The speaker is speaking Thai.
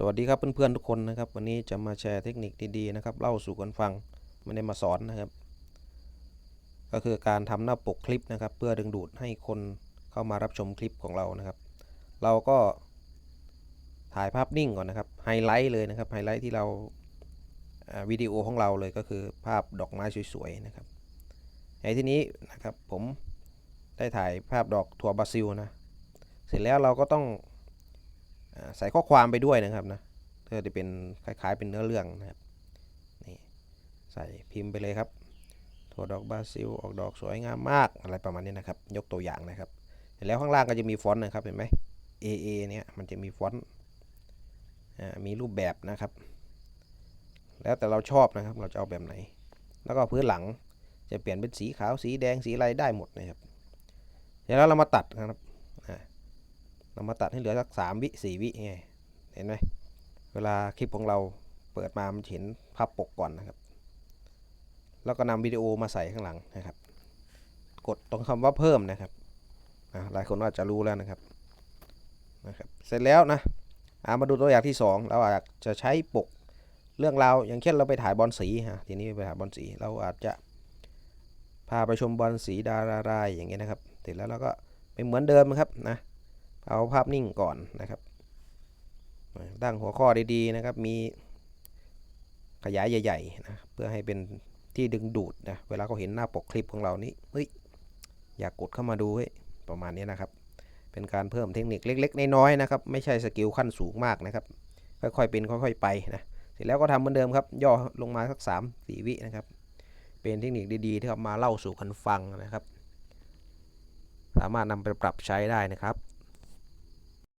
สวัสดีครับเพื่อนๆทุกคนนะครับ วันนี้จะมาแชร์เทคนิคดีๆนะครับเล่าสู่กันฟังไม่ได้มาสอนนะครับ ก็คือการทำหน้าปกคลิปนะครับ เพื่อดึงดูดให้คนเข้ามารับชมคลิปของเรานะครับ เราก็ถ่ายภาพนิ่งก่อนนะครับไฮไลท์เลยนะครับไฮไลท์ที่เราวิดีโอของเราเลยก็คือภาพดอกไม้สวยๆนะครับในที่นี้นะครับผมได้ถ่ายภาพดอกถั่วบราซิลนะเสร็จแล้วเราก็ต้อง ใส่ข้อความไปด้วยนะครับนะเพื่อจะเป็นคล้ายๆ เป็นเนื้อเรื่องนะครับนี่ใส่พิมพ์ไปเลยครับถั่วดอกบราซิลออกดอกสวยงามมากอะไรประมาณนี้นะครับ ยกตัวอย่างนะครับเสร็จแล้วข้างล่างก็จะมีฟอนต์นะครับเห็นไหม AA เนี่ยมันจะมีฟอนต์มีรูปแบบนะครับ แล้วแต่เราชอบนะครับเราจะเอาแบบไหน แล้วก็พื้นหลังจะเปลี่ยนเป็นสีขาวสีแดงสีอะไรได้หมดนะครับเสร็จแล้วเรามาตัดนะครับ เรามาตัดให้เหลือสักสามวิสี่วิไงเห็นไหมเวลาคลิปของเราเปิดมามันเห็นภาพปกก่อนนะครับ แล้วก็นำวิดีโอมาใส่ข้างหลังนะครับ กดตรงคำว่าเพิ่มนะครับหลายคนอาจจะรู้แล้วนะครับนะครับเสร็จแล้วนะอะมาดูตัวอย่างที่สองเราอาจจะใช้ปกเรื่องราวอย่างเช่นเราไปถ่ายบอลสีฮะทีนี้ไปถ่ายบอลสีเราอาจจะพาไปชมบอลสีดารารายอย่างเงี้ยนะครับเสร็จแล้วเราก็เป็นเหมือนเดิมนะครับนะ เอาภาพนิ่งก่อนนะครับตั้งหัวข้อดีๆนะครับ มีขยายใหญ่ๆนะเพื่อให้เป็นที่ดึงดูดนะเวลาเขาเห็นหน้าปกคลิปของเรานี่เฮ้ยอยากกดเข้ามาดูเฮ้ยประมาณนี้นะครับ เป็นการเพิ่มเทคนิคเล็ก ๆ น้อยๆนะครับ ไม่ใช่สกิลขั้นสูงมากนะครับ ค่อยๆเป็นค่อย ๆ ไปนะเสร็จแล้วก็ทำเหมือนเดิมครับ ย่อลงมาสักสามสี่วินะครับ เป็นเทคนิคดีๆ ที่เอามาเล่าสู่กันฟังนะครับ สามารถนำไปปรับใช้ได้นะครับ